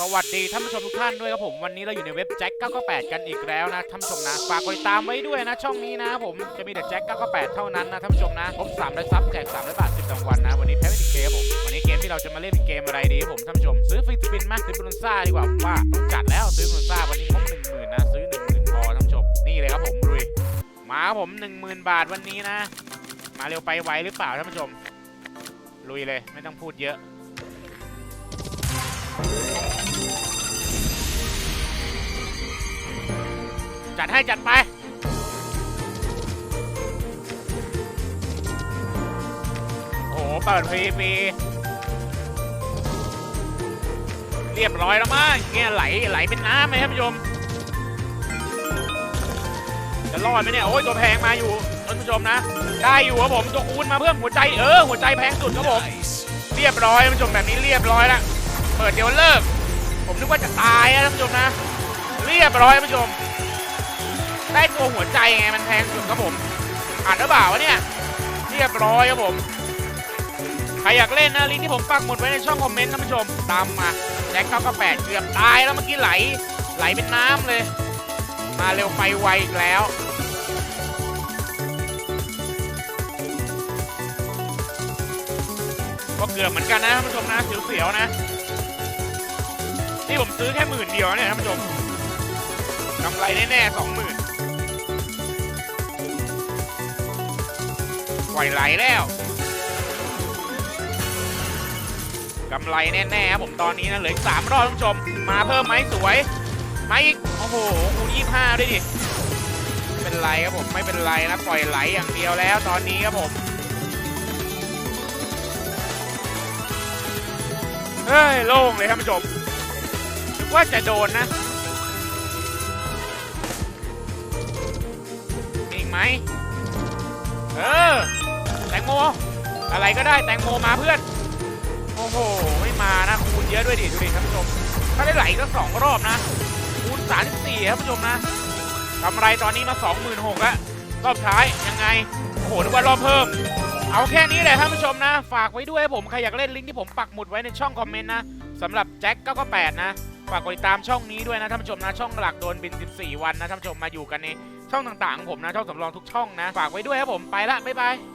สวัสดีท่านผู้ชมทุกท่านด้วยครับผมวันนี้เราอยู่ในเว็บแจ็ค998 กันอีกแล้วนะท่านผู้ชมนะฝากกดติดตามไว้ด้วยนะช่องนี้นะผมจะมีแต่แจ็ค998 เท่านั้นนะท่านผู้ชมนะครบ300ซับแจก300บาท10รางวัลนะวันนี้แพ้ไม่ติดเกมผมวันนี้เกมที่เราจะมาเล่นเป็นเกมอะไรดีผมท่านผู้ชมซื้อฟรีสปินมาซื้อบรูนซ่าดีกว่าผมว่าต้องจัดแล้วซื้อบรูนซ่าวันนี้ครบ10,000นะซื้อ10,000พอท่านผู้ชมนี่เลยครับผมลุยมาครับผม10,000 บาทวันนี้นะ มาเร็วไปไวหรือเปล่าท่านผู้ชมลุยเลยไม่ต้องพูดเยอะ จัดให้จัดไป โอ้โหเปิดฟรีฟีเรียบร้อยแล้วมั้งเงี้ยไหลไหลเป็นน้ำไหมท่านผู้ชม จะรอดไหมเนี่ย โอ้ยตัวแพงมาอยู่ท่านผู้ชมนะ ได้อยู่ครับผมตัวคูณมาเพิ่มหัวใจเออหัวใจแพงสุดครับผม เรียบร้อยท่านผู้ชมแบบนี้เรียบร้อยแล้วเปิดเดี๋ยวเลิก ผมนึกว่าจะตายนะท่านผู้ชมนะ เรียบร้อยท่านผู้ชม ได้ตัวหัวใจไงมันแพงสุดครับผมอ่านหรือเปล่าวะเนี่ยเรียบร้อยครับผมใครอยากเล่นนะลิงที่ผมปักหมดไว้ในช่องคอมเมนต์ท่านผู้ชมตามมาแจ็คเก้าก็แปดเกือบตายแล้วเมื่อกี้ไหล ไหลเป็นน้ำเลย มาเร็วไปไวอีกแล้วก็เกือบเหมือนกันนะท่านผู้ชมนะเสียวๆนะนี่ผมซื้อแค่หมื่นเดียวเนี่ยท่านผู้ชมกำไรแน่ๆสองหมื่น ปล่อยไหลแล้วกำไรแน่ๆครับผมตอนนี้นะเหลืออีกสามรอบท่านผู้ชม มาเพิ่มไหมสวยมาอีกโอ้โหคูณยี่ห้าด้วยดิไม่เป็นไรครับผมไม่เป็นไรนะปล่อยไหลอย่างเดียวแล้วตอนนี้ครับผมเฮ้ยโล่งเลยท่านผู้ชมนึกว่าจะโดนนะอีกไหมเออ อะไรก็ได้แตงโมมาเพื่อน โอ้โห ไม่มานะคูณเยอะด้วยดิดูดิท่านผู้ชม ถ้าได้ไหลก็สองรอบนะ คูณสามสี่ท่านผู้ชมนะกำไรตอนนี้มาสองหมื่นหกล้วรอบท้ายยังไง โอ้โหนึกว่ารอบเพิ่ม เอาแค่นี้แหละท่านผู้ชมนะ ฝากไว้ด้วยผม ใครอยากเล่นลิงก์ที่ผมปักหมุดไว้ในช่องคอมเมนต์นะสำหรับแจ็ค998นะฝากกดติดตามช่องนี้ด้วยนะท่านผู้ชมนะช่องหลักโดนบิน 14 วันนะท่านผู้ชมมาอยู่กันในช่องต่างๆของผมนะช่องสำรองทุกช่องนะ ฝากไว้ด้วยครับผมไปละบ๊ายบาย